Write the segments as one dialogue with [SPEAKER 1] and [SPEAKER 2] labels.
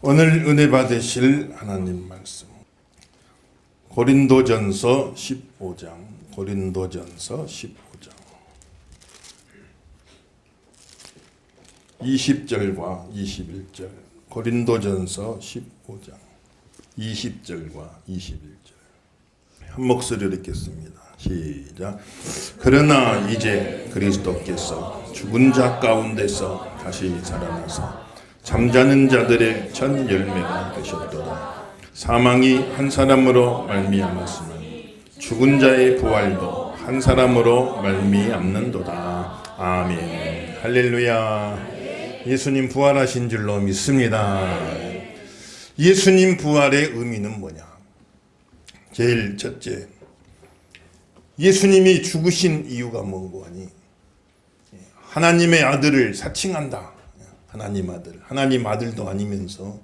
[SPEAKER 1] 오늘 은혜 받으실 하나님 말씀. 고린도전서 15장. 고린도전서 15장. 20절과 21절. 고린도전서 15장. 20절과 21절. 한 목소리로 읽겠습니다. 시작. 그러나 이제 그리스도께서 죽은 자 가운데서 다시 살아나서 잠자는 자들의 첫 열매가 되셨도다. 사망이 한 사람으로 말미암았으나 죽은 자의 부활도 한 사람으로 말미암는도다. 아멘. 할렐루야. 예수님 부활하신 줄로 믿습니다. 예수님 부활의 의미는 뭐냐? 제일 첫째, 예수님이 죽으신 이유가 뭐고 하니? 하나님의 아들을 사칭한다. 하나님 아들, 하나님 아들도 아니면서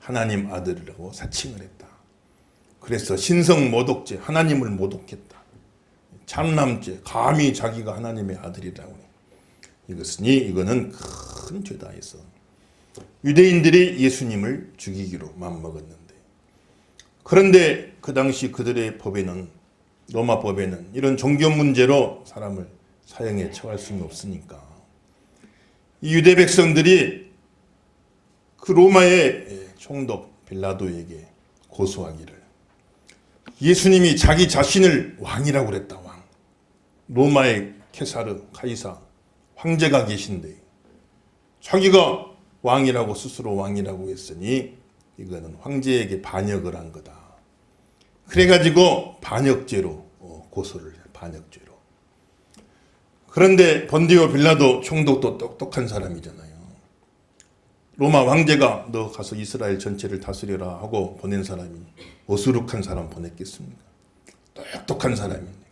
[SPEAKER 1] 하나님 아들이라고 사칭을 했다. 그래서 신성 모독죄, 하나님을 모독했다. 참남죄, 감히 자기가 하나님의 아들이라고. 이것은 이거는 큰 죄다 해서 유대인들이 예수님을 죽이기로 맘먹었는데 그런데 그 당시 그들의 법에는 로마 법에는 이런 종교 문제로 사람을 사형에 처할 수는 없으니까 유대 백성들이 그 로마의 총독 빌라도에게 고소하기를 예수님이 자기 자신을 왕이라고 그랬다 왕 로마의 케사르 카이사 황제가 계신데 자기가 왕이라고 스스로 왕이라고 했으니 이거는 황제에게 반역을 한 거다 그래가지고 반역죄로 어, 고소를 반역죄 그런데 번디오 빌라도 총독도 똑똑한 사람이잖아요. 로마 왕제가 너 가서 이스라엘 전체를 다스려라 하고 보낸 사람이 어수룩한 사람 보냈겠습니까? 똑똑한 사람입니다.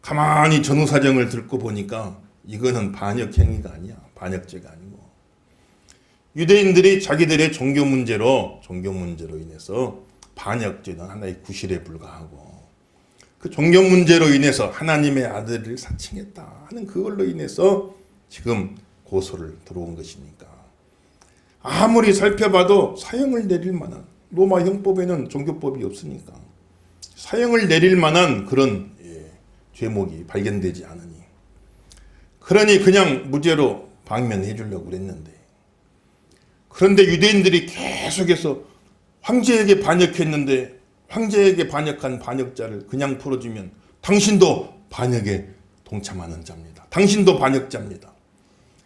[SPEAKER 1] 가만히 전후 사정을 듣고 보니까 이거는 반역 행위가 아니야. 반역죄가 아니고. 유대인들이 자기들의 종교 문제로 종교 문제로 인해서 반역죄는 하나의 구실에 불과하고 그 종교 문제로 인해서 하나님의 아들을 사칭했다 하는 그걸로 인해서 지금 고소를 들어온 것이니까 아무리 살펴봐도 사형을 내릴 만한 로마 형법에는 종교법이 없으니까 사형을 내릴 만한 그런 예, 죄목이 발견되지 않으니 그러니 그냥 무죄로 방면해 주려고 그랬는데 그런데 유대인들이 계속해서 황제에게 반역했는데 황제에게 반역한 반역자를 그냥 풀어주면 당신도 반역에 동참하는 자입니다. 당신도 반역자입니다.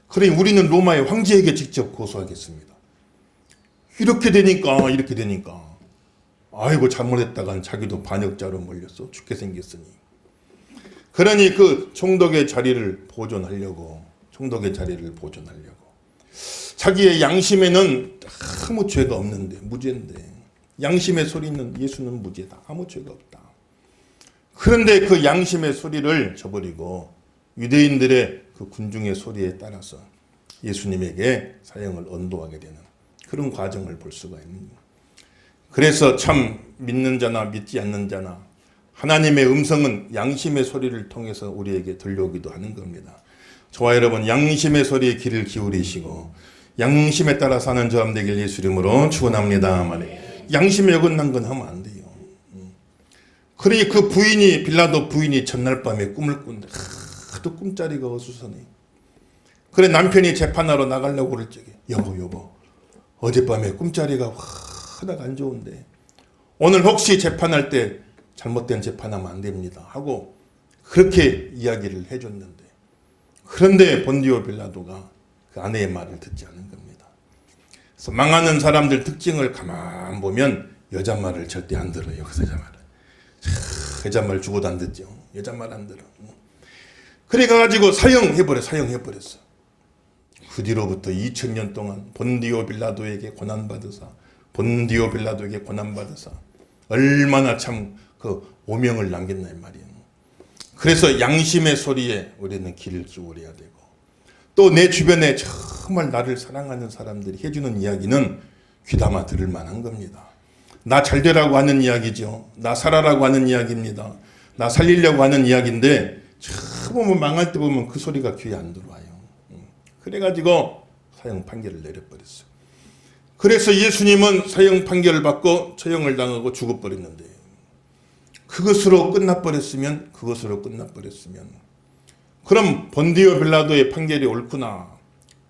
[SPEAKER 1] 그러 우리는 로마의 황제에게 직접 고소하겠습니다. 이렇게 되니까 이렇게 되니까 아이고 잘못했다간 자기도 반역자로 몰렸어 죽게 생겼으니 그러니 그 총독의 자리를 보존하려고 총독의 자리를 보존하려고 자기의 양심에는 아무 죄가 없는데 무죄인데 양심의 소리 는 예수는 무죄다. 아무 죄가 없다. 그런데 그 양심의 소리를 저버리고 유대인들의 그 군중의 소리에 따라서 예수님에게 사형을 언도하게 되는 그런 과정을 볼 수가 있는 그래서 참 믿는 자나 믿지 않는 자나 하나님의 음성은 양심의 소리를 통해서 우리에게 들려오기도 하는 겁니다. 저와 여러분 양심의 소리에 귀를 기울이시고 양심에 따라 사는 저함 되길 예수님으로 축원합니다. 아멘. 양심에 어긋난 건 하면 안 돼요. 음. 그러니 그 부인이 빌라도 부인이 전날 밤에 꿈을 꾼데 하도 꿈자리가 어수선해. 그래 남편이 재판하러 나가려고 그럴 적에 여보 여보 어젯밤에 꿈자리가 하나안 좋은데 오늘 혹시 재판할 때 잘못된 재판하면 안 됩니다 하고 그렇게 이야기를 해줬는데 그런데 본디오 빌라도가 그 아내의 말을 듣지 않은 겁니다. 망하는 사람들 특징을 가만 보면 여자 말을 절대 안 들어요. 그 여자 말 여자 말 죽어도 안 듣죠. 여자 말 안 들어. 그래가지고 사형해버려, 사형해버렸어. 그 뒤로부터 2000년 동안 본디오 빌라도에게 고난받으사, 본디오 빌라도에게 고난받으사, 얼마나 참 그 오명을 남겼나 이 말이에요. 그래서 양심의 소리에 우리는 귀를 기울여야 되고, 또내 주변에 정말 나를 사랑하는 사람들이 해주는 이야기는 귀담아 들을 만한 겁니다. 나 잘 되라고 하는 이야기죠. 나 살아라고 하는 이야기입니다. 나 살리려고 하는 이야기인데 처음 망할 때 보면 그 소리가 귀에 안 들어와요. 음. 그래가지고 사형 판결을 내려버렸어요. 그래서 예수님은 사형 판결을 받고 처형을 당하고 죽어버렸는데 그것으로 끝나버렸으면 그것으로 끝나버렸으면 그럼 번디오 빌라도의 판결이 옳구나.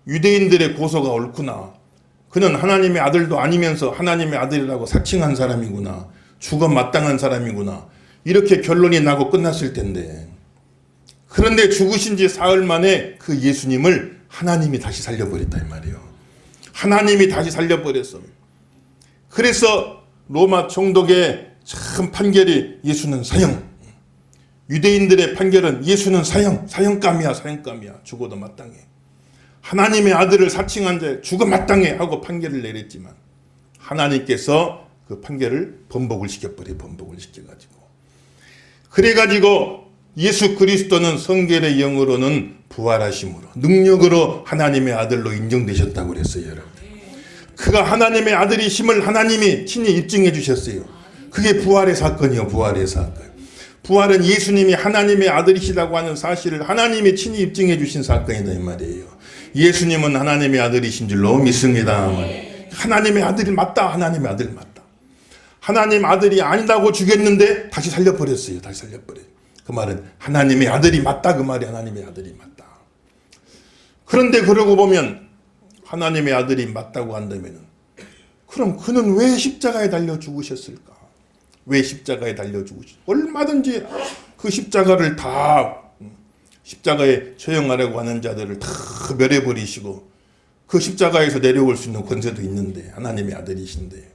[SPEAKER 1] 유대인들의 고소가 옳구나. 그는 하나님의 아들도 아니면서 하나님의 아들이라고 사칭한 사람이구나. 죽어 마땅한 사람이구나. 이렇게 결론이 나고 끝났을 텐데. 그런데 죽으신 지 사흘 만에 그 예수님을 하나님이 다시 살려버렸다 말이에요. 하나님이 다시 살려버렸어. 그래서 로마 총독의 참 판결이 예수는 사형. 유대인들의 판결은 예수는 사형, 사형감이야, 사형감이야. 죽어도 마땅해. 하나님의 아들을 사칭한 자 죽어 마땅해 하고 판결을 내렸지만 하나님께서 그 판결을 번복을 시켜버려 번복을 시켜가지고 그래가지고 예수 그리스도는 성결의 영으로는 부활하심으로 능력으로 하나님의 아들로 인정되셨다고 그랬어요 여러분 그가 하나님의 아들이심을 하나님이 친히 입증해 주셨어요 그게 부활의 사건이요 부활의 사건 부활은 예수님이 하나님의 아들이시라고 하는 사실을 하나님이 친히 입증해 주신 사건이다 이 말이에요. 예수님은 하나님의 아들이신 줄로 믿습니다. 하나님의 아들이 맞다. 하나님의 아들 맞다. 하나님 아들이 아니다고 죽였는데 다시 살려버렸어요. 다시 살려버려그 말은 하나님의 아들이 맞다. 그 말이 하나님의 아들이 맞다. 그런데 그러고 보면 하나님의 아들이 맞다고 한다면 그럼 그는 왜 십자가에 달려 죽으셨을까? 왜 십자가에 달려주고 얼마든지 그 십자가를 다 십자가에 처형하려고 하는 자들을 다 멸해버리시고 그 십자가에서 내려올 수 있는 권세도 있는데 하나님의 아들이신데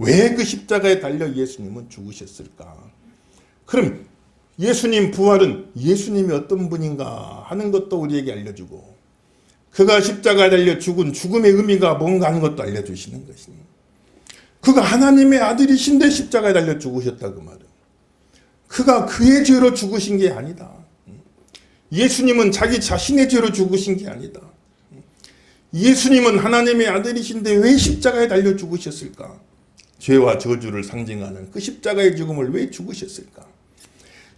[SPEAKER 1] 왜 그 십자가에 달려 예수님은 죽으셨을까? 그럼 예수님 부활은 예수님이 어떤 분인가 하는 것도 우리에게 알려주고 그가 십자가에 달려 죽은 죽음의 의미가 뭔가 하는 것도 알려주시는 것입니다. 그가 하나님의 아들이신데 십자가에 달려 죽으셨다 그 말은. 그가 그의 죄로 죽으신 게 아니다. 예수님은 자기 자신의 죄로 죽으신 게 아니다. 예수님은 하나님의 아들이신데 왜 십자가에 달려 죽으셨을까? 죄와 저주를 상징하는 그 십자가의 죽음을 왜 죽으셨을까?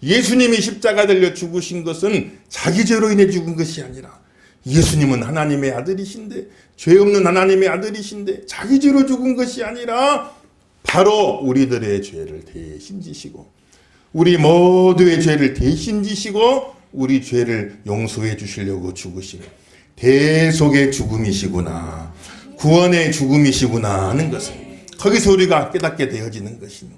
[SPEAKER 1] 예수님이 십자가 달려 죽으신 것은 자기 죄로 인해 죽은 것이 아니라 예수님은 하나님의 아들이신데 죄 없는 하나님의 아들이신데 자기 죄로 죽은 것이 아니라 바로 우리들의 죄를 대신 지시고 우리 모두의 죄를 대신 지시고 우리 죄를 용서해 주시려고 죽으신 대속의 죽음이시구나 구원의 죽음이시구나 하는 것을 거기서 우리가 깨닫게 되어지는 것이니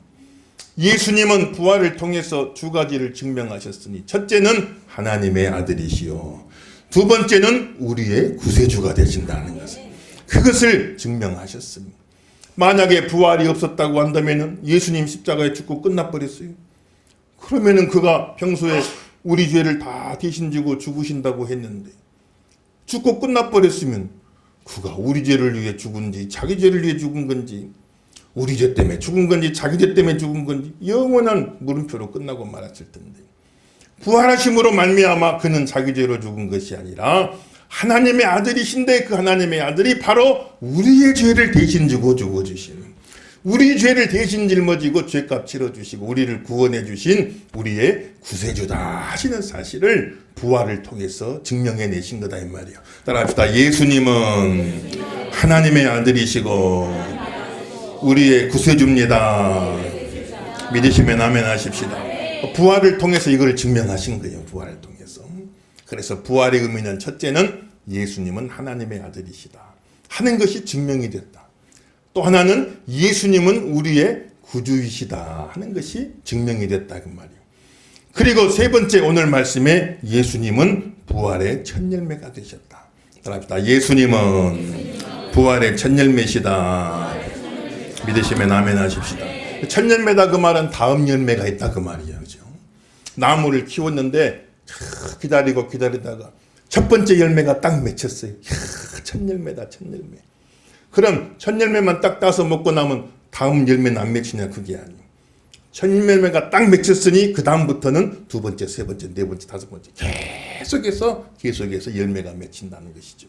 [SPEAKER 1] 예수님은 부활을 통해서 두 가지를 증명하셨으니 첫째는 하나님의 아들이시요 두 번째는 우리의 구세주가 되신다는 것을 그것을 증명하셨습니다. 만약에 부활이 없었다고 한다면 예수님 십자가에 죽고 끝나버렸어요. 그러면 그가 평소에 우리 죄를 다 대신 지고 죽으신다고 했는데 죽고 끝나버렸으면 그가 우리 죄를 위해 죽은지 자기 죄를 위해 죽은 건지 우리 죄 때문에 죽은 건지 자기 죄 때문에 죽은 건지 영원한 물음표로 끝나고 말았을 텐데 부활하심으로 말미암아 그는 자기 죄로 죽은 것이 아니라 하나님의 아들이신데 그 하나님의 아들이 바로 우리의 죄를 대신 지고 죽어주시는 우리 죄를 대신 짊어지고 죄값 치러주시고 우리를 구원해 주신 우리의 구세주다 하시는 사실을 부활을 통해서 증명해 내신 거다 이 말이에요. 따라합시다. 예수님은 하나님의 아들이시고 우리의 구세주입니다. 믿으시면 아멘 하십시다. 어, 부활을 통해서 이걸 증명하신 거예요. 부활을 통해서. 그래서 부활의 의미는 첫째는 예수님은 하나님의 아들이시다. 하는 것이 증명이 됐다. 또 하나는 예수님은 우리의 구주이시다. 하는 것이 증명이 됐다. 그말이요 그리고 세 번째 오늘 말씀에 예수님은 부활의 첫 열매가 되셨다. 따라합시다. 예수님은 부활의 첫 열매시다. 믿으시면 아멘 하십시다. 첫 열매다 그 말은 다음 열매가 있다 그말이요 나무를 키웠는데 기다리고 기다리다가 첫 번째 열매가 딱 맺혔어요. 이야, 첫 열매다, 첫 열매. 그럼 첫 열매만 딱 따서 먹고 나면 다음 열매는 안 맺히냐? 그게 아니에요. 첫 열매가 딱 맺혔으니 그 다음부터는 두 번째, 세 번째, 네 번째, 다섯 번째 계속해서 계속해서 열매가 맺힌다는 것이죠.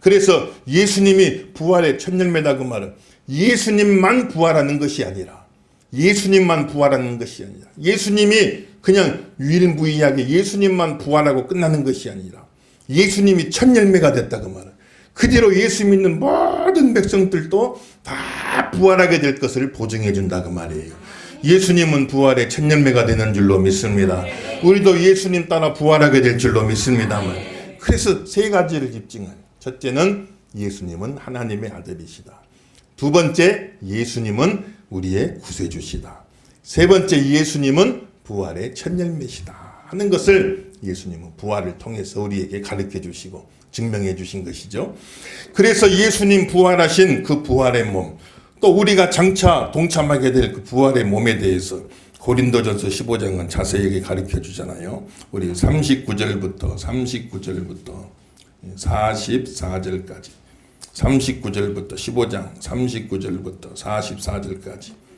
[SPEAKER 1] 그래서 예수님이 부활의 첫 열매다 그 말은 예수님만 부활하는 것이 아니라 예수님만 부활하는 것이 아니라 예수님이 그냥 유일무이하게 예수님만 부활하고 끝나는 것이 아니라 예수님이 첫 열매가 됐다 그 말은 그 뒤로 예수 믿는 모든 백성들도 다 부활하게 될 것을 보증해 준다 그 말이에요. 예수님은 부활의 첫 열매가 되는 줄로 믿습니다. 우리도 예수님 따라 부활하게 될 줄로 믿습니다만 그래서 세 가지를 입증한 첫째는 예수님은 하나님의 아들이시다. 두 번째 예수님은 우리의 구세주시다. 세 번째 예수님은 부활의 천년매시다 하는 것을 예수님은 부활을 통해서 우리에게 가르쳐 주시고 증명해 주신 것이죠. 그래서 예수님 부활하신 그 부활의 몸, 또 우리가 장차 동참하게 될 그 부활의 몸에 대해서 고린도전서 15장은 자세하게 가르쳐 주잖아요. 우리 39절부터 39절부터 44절까지 39절부터 15장 39절부터 44절까지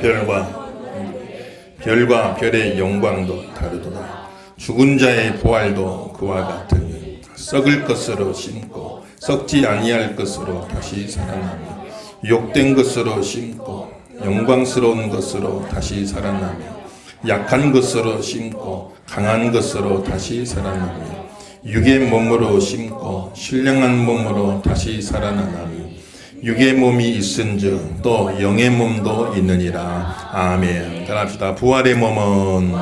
[SPEAKER 1] 별과 별과 별의 영광도 다르도다. 죽은 자의 부활도 그와 같으니 썩을 것으로 심고 썩지 아니할 것으로 다시 살아나며 욕된 것으로 심고 영광스러운 것으로 다시 살아나며 약한 것으로 심고 강한 것으로 다시 살아나며 육의 몸으로 심고 신령한 몸으로 다시 살아나나 육의 몸이 있은즉 또 영의 몸도 있느니라. 아멘. 따라합시다. 부활의 몸은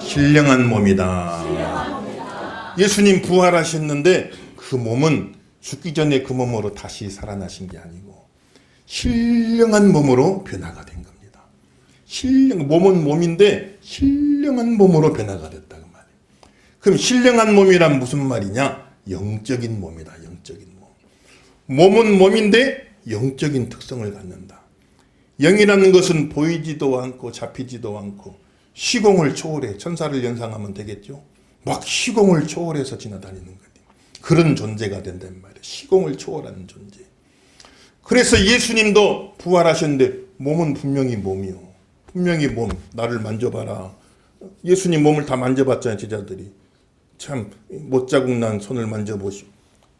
[SPEAKER 1] 신령한 몸이다. 예수님 부활하셨는데 그 몸은 죽기 전에 그 몸으로 다시 살아나신 게 아니고 신령한 몸으로 변화가 된 겁니다. 신령 몸은 몸인데 신령한 몸으로 변화가 됐다 그 말이에요. 그럼 신령한 몸이란 무슨 말이냐? 영적인 몸이다. 몸은 몸인데 영적인 특성을 갖는다. 영이라는 것은 보이지도 않고 잡히지도 않고 시공을 초월해 천사를 연상하면 되겠죠. 막 시공을 초월해서 지나다니는 거예 그런 존재가 된단 말이에요. 시공을 초월하는 존재. 그래서 예수님도 부활하셨는데 몸은 분명히 몸이요. 분명히 몸. 나를 만져봐라. 예수님 몸을 다 만져봤잖아요. 제자들이. 참 못자국 난 손을 만져보시고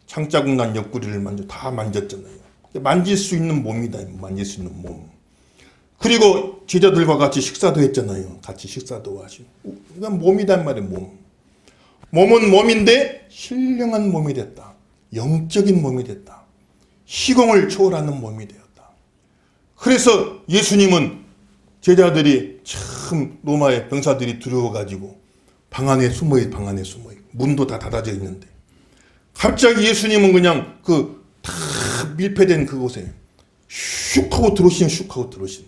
[SPEAKER 1] 창자국 난 옆구리를 만져 다 만졌잖아요. 만질 수 있는 몸이다. 만질 수 있는 몸. 그리고 제자들과 같이 식사도 했잖아요. 같이 식사도 하시고. 이건 몸이란 말이에요. 몸. 몸은 몸인데 신령한 몸이 됐다. 영적인 몸이 됐다. 시공을 초월하는 몸이 되었다. 그래서 예수님은 제자들이 참 로마의 병사들이 두려워가지고 방 안에 숨어있 방 안에 숨어있 문도 다 닫아져 있는데 갑자기 예수님은 그냥 그다 밀폐된 그곳에 슉 하고 들어오시는 슉 하고 들어오시는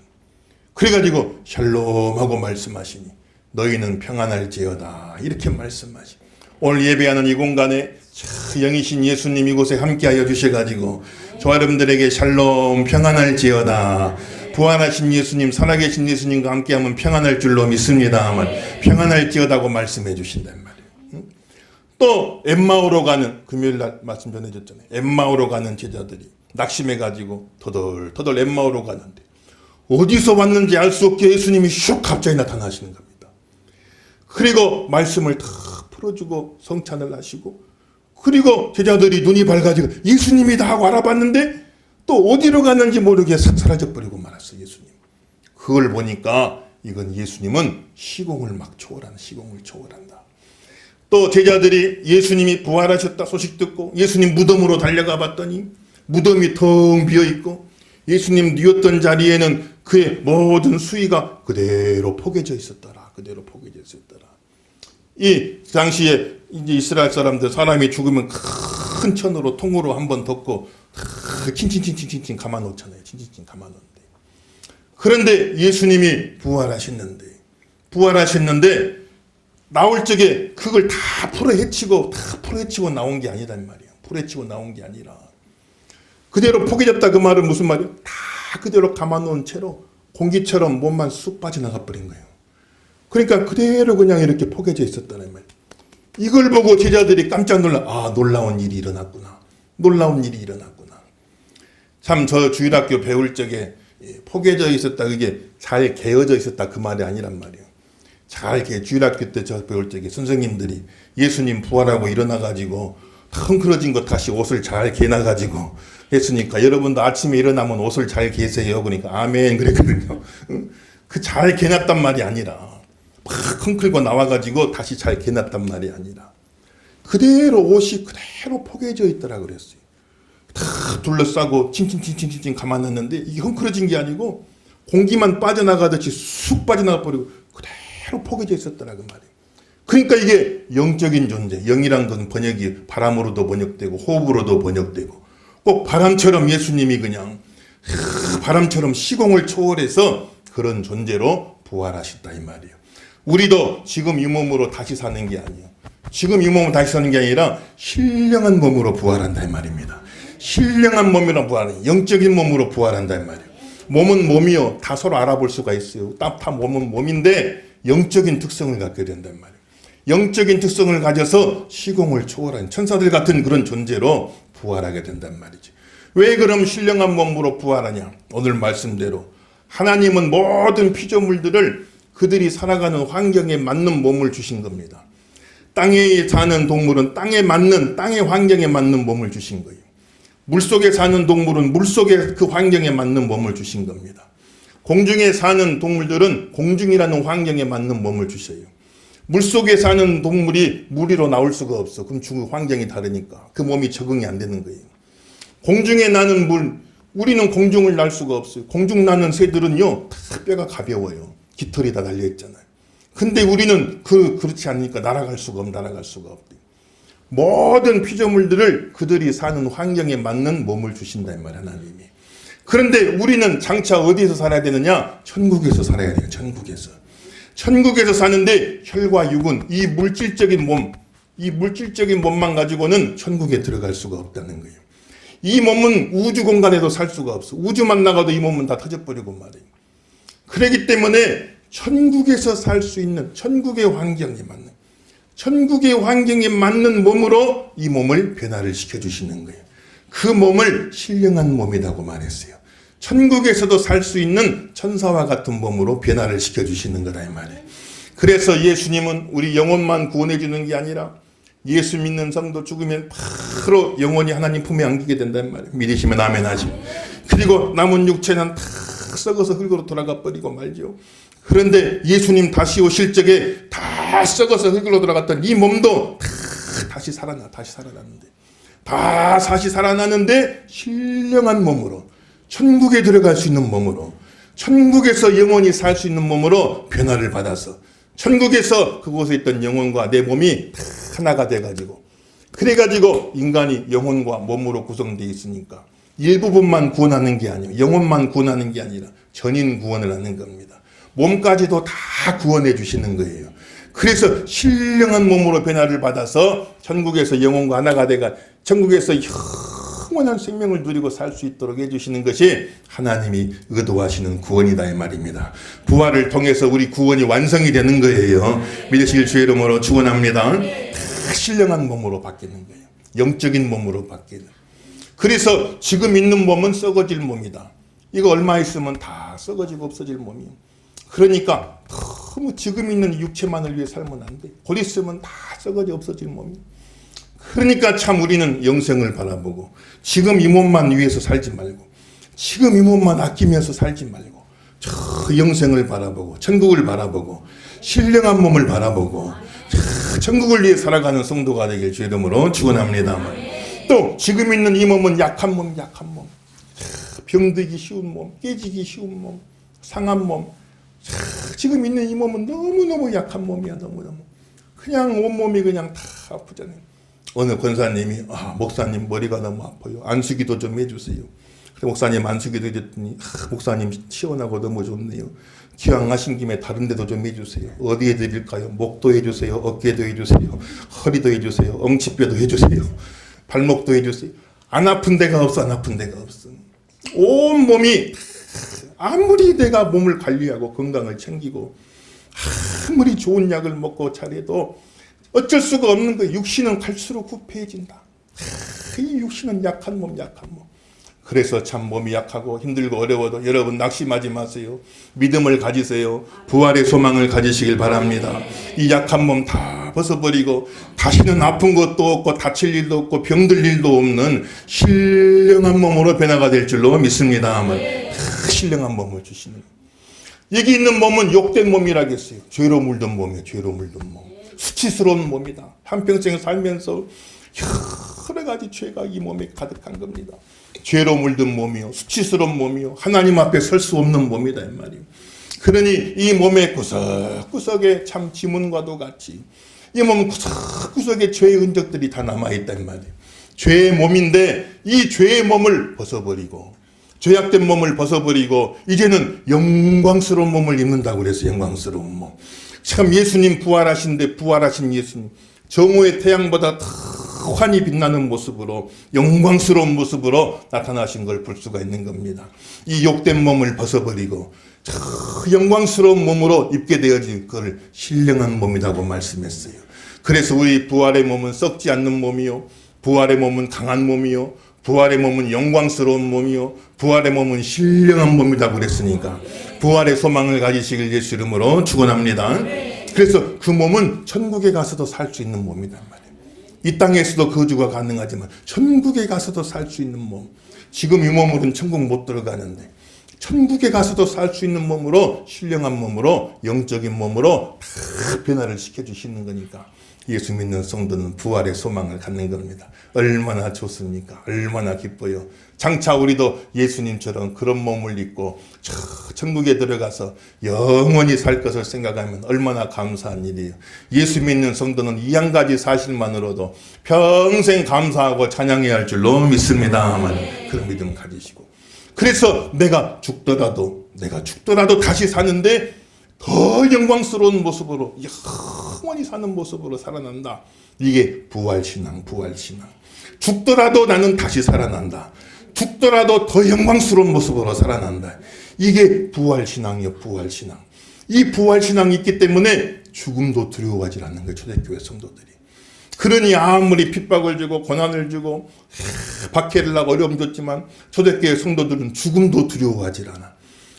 [SPEAKER 1] 그래가지고 샬롬 하고 말씀하시니 너희는 평안할지어다 이렇게 말씀하시니 오늘 예배하는 이 공간에 영이신 예수님 이곳에 함께하여 주셔가지고 저 여러분들에게 샬롬 평안할지어다 부활하신 예수님 살아계신 예수님과 함께하면 평안할 줄로 믿습니다 평안할지어다고 말씀해 주신단 말이에요 또 엠마오로 가는 금요일 날 말씀 전해줬잖아요. 엠마오로 가는 제자들이 낙심해 가지고 터덜터덜 엠마오로 가는데 어디서 왔는지 알 수 없게 예수님이 슉 갑자기 나타나시는 겁니다. 그리고 말씀을 다 풀어주고 성찬을 하시고 그리고 제자들이 눈이 밝아지고 예수님이다 하고 알아봤는데 또 어디로 갔는지 모르게 사라져버리고 말았어요. 예수님. 그걸 보니까 이건 예수님은 시공을 막 초월하는 시공을 초월하는 또 제자들이 예수님이 부활하셨다 소식 듣고 예수님 무덤으로 달려가 봤더니 무덤이 텅 비어있고 예수님 뉘었던 자리에는 그의 모든 수위가 그대로 포개져 있었더라. 그대로 포개져 있었더라. 이 당시에 이제 이스라엘 사람들 사람이 죽으면 큰 천으로 통으로 한번 덮고 칭칭칭칭칭칭 감아 놓잖아요. 칭칭칭 감아 놓는데. 그런데 예수님이 부활하셨는데 부활하셨는데 나올 적에 그걸 다 풀어헤치고 다 풀어헤치고 나온 게 아니란 말이야. 풀어헤치고 나온 게 아니라 그대로 포개졌다 그 말은 무슨 말이야? 다 그대로 감아놓은 채로 공기처럼 몸만 쑥 빠져나가 버린 거예요. 그러니까 그대로 그냥 이렇게 포개져 있었다는 말 이걸 보고 제자들이 깜짝 놀라 아 놀라운 일이 일어났구나. 놀라운 일이 일어났구나. 참 저 주일학교 배울 적에 포개져 있었다 그게 잘 개어져 있었다 그 말이 아니란 말이에요. 잘 이렇게 주일학교 때저 배울 적에 선생님들이 예수님 부활하고 일어나가지고 헝클어진 것 다시 옷을 잘 개나가지고 했으니까 여러분도 아침에 일어나면 옷을 잘 개세요. 그러니까 아멘 그랬거든요. 그 잘 개났단 말이 아니라 막 헝클고 나와가지고 다시 잘 개났단 말이 아니라 그대로 옷이 그대로 포개져 있더라 그랬어요. 다 둘러싸고 칭칭칭칭칭칭 감아놨는데 이게 헝클어진 게 아니고 공기만 빠져나가듯이 쑥 빠져나가 버리고 그대로 포개져 있었더라 그 말이에요. 그러니까 이게 영적인 존재, 영이란 건 번역이 바람으로도 번역되고 호흡으로도 번역되고 꼭 바람처럼 예수님이 그냥 바람처럼 시공을 초월해서 그런 존재로 부활하셨다 이 말이에요. 우리도 지금 이 몸으로 다시 사는 게 아니에요. 지금 이 몸으로 다시 사는 게 아니라 신령한 몸으로 부활한다 이 말입니다. 신령한 몸이라 부활해 영적인 몸으로 부활한다 이 말이에요. 몸은 몸이요. 다 서로 알아볼 수가 있어요. 따뜻한 몸은 몸인데 영적인 특성을 갖게 된단 말이에요. 영적인 특성을 가져서 시공을 초월한 천사들 같은 그런 존재로 부활하게 된단 말이지. 왜 그럼 신령한 몸으로 부활하냐? 오늘 말씀대로 하나님은 모든 피조물들을 그들이 살아가는 환경에 맞는 몸을 주신 겁니다. 땅에 사는 동물은 땅에 맞는 땅의 환경에 맞는 몸을 주신 거예요. 물속에 사는 동물은 물속의 그 환경에 맞는 몸을 주신 겁니다. 공중에 사는 동물들은 공중이라는 환경에 맞는 몸을 주셔요. 물속에 사는 동물이 물 위로 나올 수가 없어. 그럼 죽을 환경이 다르니까. 그 몸이 적응이 안 되는 거예요. 공중에 나는 물, 우리는 공중을 날 수가 없어요. 공중 나는 새들은요, 다 뼈가 가벼워요. 깃털이 다 달려있잖아요. 근데 우리는 그, 그렇지 않으니까 날아갈 수가 없, 날아갈 수가 없대. 모든 피조물들을 그들이 사는 환경에 맞는 몸을 주신다, 이 말, 하나님이. 그런데 우리는 장차 어디에서 살아야 되느냐? 천국에서 살아야 돼요. 천국에서. 천국에서 사는데 혈과 육은 이 물질적인 몸, 이 물질적인 몸만 가지고는 천국에 들어갈 수가 없다는 거예요. 이 몸은 우주 공간에도 살 수가 없어. 우주만 나가도 이 몸은 다 터져버리고 말이에요. 그러기 때문에 천국에서 살 수 있는 천국의 환경에 맞는 천국의 환경에 맞는 몸으로 이 몸을 변화를 시켜 주시는 거예요. 그 몸을 신령한 몸이라고 말했어요. 천국에서도 살 수 있는 천사와 같은 몸으로 변화를 시켜주시는 거다 이 말이에요. 그래서 예수님은 우리 영혼만 구원해 주는 게 아니라 예수 믿는 성도 죽으면 바로 영혼이 하나님 품에 안기게 된다 말이에요. 믿으시면 아멘 하지. 그리고 남은 육체는 다 썩어서 흙으로 돌아가 버리고 말죠. 그런데 예수님 다시 오실 적에 다 썩어서 흙으로 돌아갔던 이 몸도 다 다시 살아나, 다시 살아났는데. 다 다시 살아나는데 신령한 몸으로 천국에 들어갈 수 있는 몸으로 천국에서 영원히 살 수 있는 몸으로 변화를 받아서 천국에서 그곳에 있던 영혼과 내 몸이 하나가 돼가지고 그래가지고 인간이 영혼과 몸으로 구성되어 있으니까 일부분만 구원하는 게아니고 영혼만 구원하는 게 아니라 전인 구원을 하는 겁니다. 몸까지도 다 구원해 주시는 거예요. 그래서 신령한 몸으로 변화를 받아서 천국에서 영혼과 하나가 되가 천국에서 영원한 생명을 누리고 살 수 있도록 해주시는 것이 하나님이 의도하시는 구원이다 이 말입니다. 부활을 통해서 우리 구원이 완성이 되는 거예요. 믿으실 주의 이름으로 축원합니다. 신령한 몸으로 바뀌는 거예요. 영적인 몸으로 바뀌는. 그래서 지금 있는 몸은 썩어질 몸이다. 이거 얼마 있으면 다 썩어지고 없어질 몸이에요. 그러니까 너무 지금 있는 육체만을 위해 살면 안 돼. 곧 있으면 다 썩어져 없어질 몸이. 그러니까 참 우리는 영생을 바라보고 지금 이 몸만 위해서 살지 말고 지금 이 몸만 아끼면서 살지 말고 저 영생을 바라보고 천국을 바라보고 신령한 몸을 바라보고 천국을 위해 살아가는 성도가 되길 주의 이름으로 축원합니다. 또 지금 있는 이 몸은 약한 몸, 약한 몸. 병들기 쉬운 몸, 깨지기 쉬운 몸, 상한 몸, 지금 있는 이 몸은 너무너무 약한 몸이야, 너무너무. 그냥 온몸이 그냥 다 아프잖아요. 어느 권사님이, 아, 목사님 머리가 너무 아파요. 안수기도 좀 해주세요. 목사님 안수기도 해줬더니, 아, 목사님 시원하고 너무 좋네요. 기왕하신 김에 다른 데도 좀 해주세요. 어디에 드릴까요? 목도 해주세요. 어깨도 해주세요. 허리도 해주세요. 엉치뼈도 해주세요. 발목도 해주세요. 안 아픈 데가 없어, 안 아픈 데가 없어. 온 몸이 아무리 내가 몸을 관리하고 건강을 챙기고 아무리 좋은 약을 먹고 잘해도 어쩔 수가 없는 거 그 육신은 갈수록 구패해진다이 아, 육신은 약한 몸, 약한 몸. 그래서 참 몸이 약하고 힘들고 어려워도 여러분 낙심하지 마세요. 믿음을 가지세요. 부활의 소망을 가지시길 바랍니다. 이 약한 몸 다 벗어버리고 다시는 아픈 것도 없고 다칠 일도 없고 병들 일도 없는 신령한 몸으로 변화가 될 줄로 믿습니다. 아멘. 그 신령한 몸을 주시는 여기 있는 몸은 욕된 몸이라겠어요. 죄로 물든 몸이에요. 죄로 물든 몸. 수치스러운 몸이다. 한평생 살면서 여러 가지 죄가 이 몸에 가득한 겁니다. 죄로 물든 몸이요. 수치스러운 몸이요. 하나님 앞에 설 수 없는 몸이다. 이 말이요. 그러니 이 몸의 구석구석에 참 지문과도 같이 이몸 구석구석에 죄의 흔적들이 다 남아있단 말이에요. 죄의 몸인데 이 죄의 몸을 벗어버리고 죄악된 몸을 벗어버리고 이제는 영광스러운 몸을 입는다고 그래서 영광스러운 몸. 참 예수님 부활하신데 부활하신 예수님 정오의 태양보다 더 환히 빛나는 모습으로 영광스러운 모습으로 나타나신 걸 볼 수가 있는 겁니다. 이 욕된 몸을 벗어버리고 영광스러운 몸으로 입게 되어진 것을 신령한 몸이라고 말씀했어요. 그래서 우리 부활의 몸은 썩지 않는 몸이요. 부활의 몸은 강한 몸이요. 부활의 몸은 영광스러운 몸이요 부활의 몸은 신령한 몸이다 그랬으니까 부활의 소망을 가지시길 예수 이름으로 축원합니다. 그래서 그 몸은 천국에 가서도 살 수 있는 몸이란 말이에요. 이 땅에서도 거주가 가능하지만 천국에 가서도 살 수 있는 몸. 지금 이 몸으로는 천국 못 들어가는데 천국에 가서도 살 수 있는 몸으로 신령한 몸으로 영적인 몸으로 다 변화를 시켜 주시는 거니까 예수 믿는 성도는 부활의 소망을 갖는 겁니다. 얼마나 좋습니까? 얼마나 기뻐요. 장차 우리도 예수님처럼 그런 몸을 입고 천국에 들어가서 영원히 살 것을 생각하면 얼마나 감사한 일이에요. 예수 믿는 성도는 이 한 가지 사실만으로도 평생 감사하고 찬양해야 할 줄로 믿습니다 그런 믿음 가지시고. 그래서 내가 죽더라도 내가 죽더라도 다시 사는데 더 영광스러운 모습으로 영원히 사는 모습으로 살아난다. 이게 부활신앙, 부활신앙. 죽더라도 나는 다시 살아난다. 죽더라도 더 영광스러운 모습으로 살아난다. 이게 부활신앙이요, 부활신앙. 이 부활신앙이 있기 때문에 죽음도 두려워하지 않는 거예요, 초대교회 성도들이. 그러니 아무리 핍박을 주고 고난을 주고 박해를 하고 어려움 줬지만 초대교회 성도들은 죽음도 두려워하지 않아.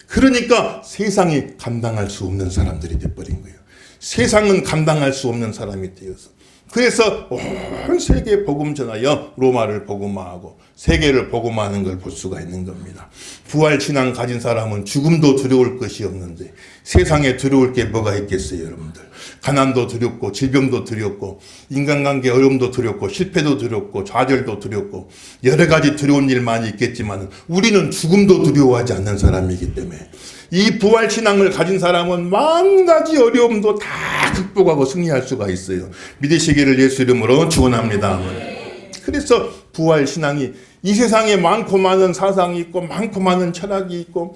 [SPEAKER 1] 그러니까 세상이 감당할 수 없는 사람들이 돼버린 거예요. 세상은 감당할 수 없는 사람이 되어서 그래서 온 세계에 복음 전하여 로마를 복음화하고 세계를 복음화하는 걸 볼 수가 있는 겁니다. 부활 신앙 가진 사람은 죽음도 두려울 것이 없는데 세상에 두려울 게 뭐가 있겠어요, 여러분들. 가난도 두렵고 질병도 두렵고 인간관계 어려움도 두렵고 실패도 두렵고 좌절도 두렵고 여러 가지 두려운 일만이 있겠지만 우리는 죽음도 두려워하지 않는 사람이기 때문에 이 부활 신앙을 가진 사람은 만 가지 어려움도 다 극복하고 승리할 수가 있어요. 믿으시기를 예수 이름으로 축원합니다. 그래서 부활 신앙이 이 세상에 많고 많은 사상이 있고 많고 많은 철학이 있고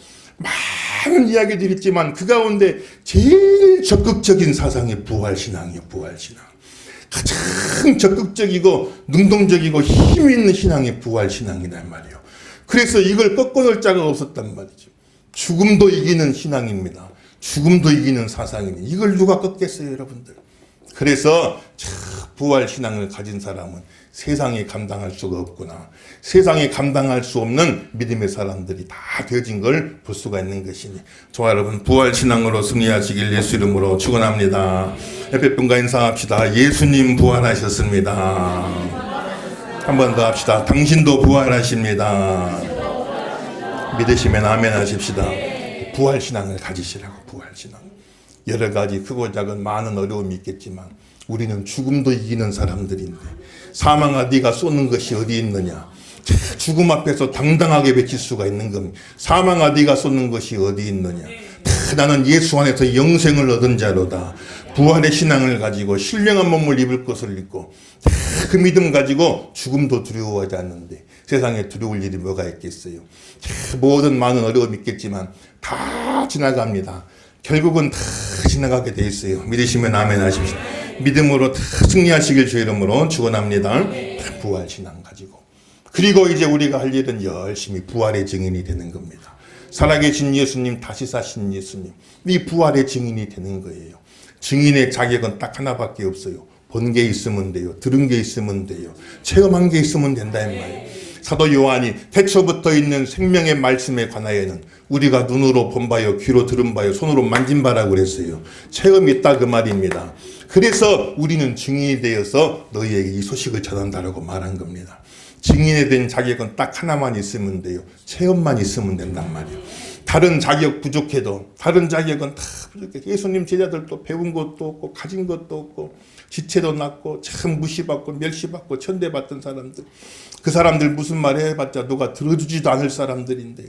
[SPEAKER 1] 많은 이야기들이 있지만 그 가운데 제일 적극적인 사상이 부활 신앙이에요. 부활 신앙. 가장 적극적이고 능동적이고 힘 있는 신앙이 부활 신앙이란 말이에요. 그래서 이걸 꺾어놓 자가 없었단 말이죠. 죽음도 이기는 신앙입니다. 죽음도 이기는 사상이니 이걸 누가 꺾겠어요 여러분들. 그래서 부활 신앙을 가진 사람은 세상에 감당할 수가 없구나. 세상에 감당할 수 없는 믿음의 사람들이 다 되어진 걸 볼 수가 있는 것이니. 저 여러분 부활 신앙으로 승리하시길 예수 이름으로 축원합니다. 옆에 분과 인사합시다. 예수님 부활하셨습니다. 한 번 더 합시다. 당신도 부활하십니다. 믿으시면 아멘 하십시다. 부활 신앙을 가지시라고 부활 신앙. 여러 가지 크고 작은 많은 어려움이 있겠지만 우리는 죽음도 이기는 사람들인데 사망아 네가 쏘는 것이 어디 있느냐? 죽음 앞에서 당당하게 외칠 수가 있는 겁니다. 사망아 네가 쏘는 것이 어디 있느냐? 나는 예수 안에서 영생을 얻은 자로다. 부활의 신앙을 가지고 신령한 몸을 입을 것을 입고 그 믿음 가지고 죽음도 두려워하지 않는데 세상에 두려울 일이 뭐가 있겠어요. 모든 많은 어려움이 있겠지만 다 지나갑니다. 결국은 다 지나가게 돼 있어요. 믿으시면 아멘 하십시오. 믿음으로 다 승리하시길 주 이름으로 축원합니다. 부활 신앙 가지고. 그리고 이제 우리가 할 일은 열심히 부활의 증인이 되는 겁니다. 살아계신 예수님, 다시 사신 예수님. 이 부활의 증인이 되는 거예요. 증인의 자격은 딱 하나밖에 없어요. 본 게 있으면 돼요. 들은 게 있으면 돼요. 체험한 게 있으면 된다, 이 말이에요. 사도 요한이 태초부터 있는 생명의 말씀에 관하여는 우리가 눈으로 본 바요, 귀로 들은 바요, 손으로 만진 바라고 그랬어요. 체험이 있다 그 말입니다. 그래서 우리는 증인이 되어서 너희에게 이 소식을 전한다라고 말한 겁니다. 증인에 대 자격은 딱 하나만 있으면 돼요. 체험만 있으면 된단 말이에요. 다른 자격 부족해도 다른 자격은 다 부족해. 예수님 제자들도 배운 것도 없고 가진 것도 없고 지체도 났고 참 무시받고 멸시받고 천대받던 사람들 그 사람들 무슨 말 해봤자 누가 들어주지도 않을 사람들인데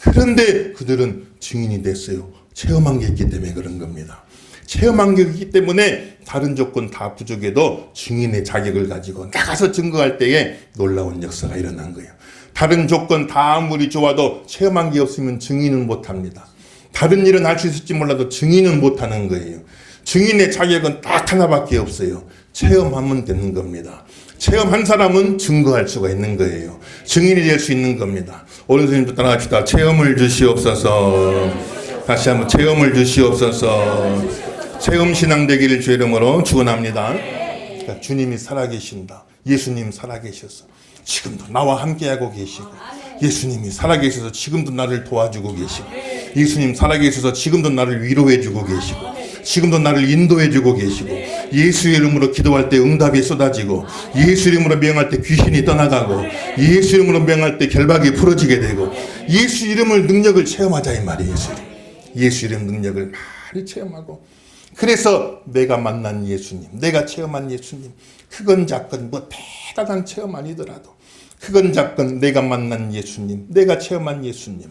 [SPEAKER 1] 그런데 그들은 증인이 됐어요. 체험한 게 있기 때문에 그런 겁니다. 체험한 게 있기 때문에 다른 조건 다 부족해도 증인의 자격을 가지고 나가서 증거할 때에 놀라운 역사가 일어난 거예요. 다른 조건 다 아무리 좋아도 체험한 게 없으면 증인은 못합니다. 다른 일은 할 수 있을지 몰라도 증인은 못하는 거예요. 증인의 자격은 딱 하나밖에 없어요. 체험하면 되는 겁니다. 체험한 사람은 증거할 수가 있는 거예요. 증인이 될 수 있는 겁니다. 오른손님부 따라갑시다. 체험을 주시옵소서. 다시 한번 체험을 주시옵소서. 체험 신앙 되기를 주 이름으로 축원합니다. 그러니까 주님이 살아계신다. 예수님 살아계셔서 지금도 나와 함께하고 계시고 예수님이 살아계셔서 지금도 나를 도와주고 계시고 예수님 살아계셔서 지금도 나를 위로해주고 계시고 지금도 나를 인도해주고 계시고 예수 이름으로 기도할 때 응답이 쏟아지고 예수 이름으로 명할 때 귀신이 떠나가고 예수 이름으로 명할 때 결박이 풀어지게 되고 예수 이름을 능력을 체험하자 이 말이에요. 예수 이름. 예수 이름 능력을 많이 체험하고 그래서 내가 만난 예수님, 내가 체험한 예수님, 그건 작건 뭐 대단한 체험 아니더라도 그건 작건 내가 만난 예수님, 내가 체험한 예수님,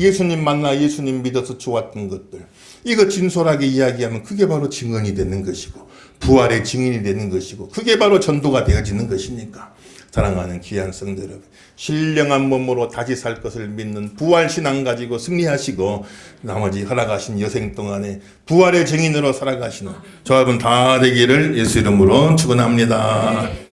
[SPEAKER 1] 예수님 만나 예수님 믿어서 좋았던 것들, 이거 진솔하게 이야기하면 그게 바로 증언이 되는 것이고 부활의 증인이 되는 것이고 그게 바로 전도가 되어지는 것이니까 사랑하는 귀한 성도 여러분 신령한 몸으로 다시 살 것을 믿는 부활신앙 가지고 승리하시고 나머지 허락하신 여생 동안에 부활의 증인으로 살아가시는 조합은 다 되기를 예수 이름으로 축원합니다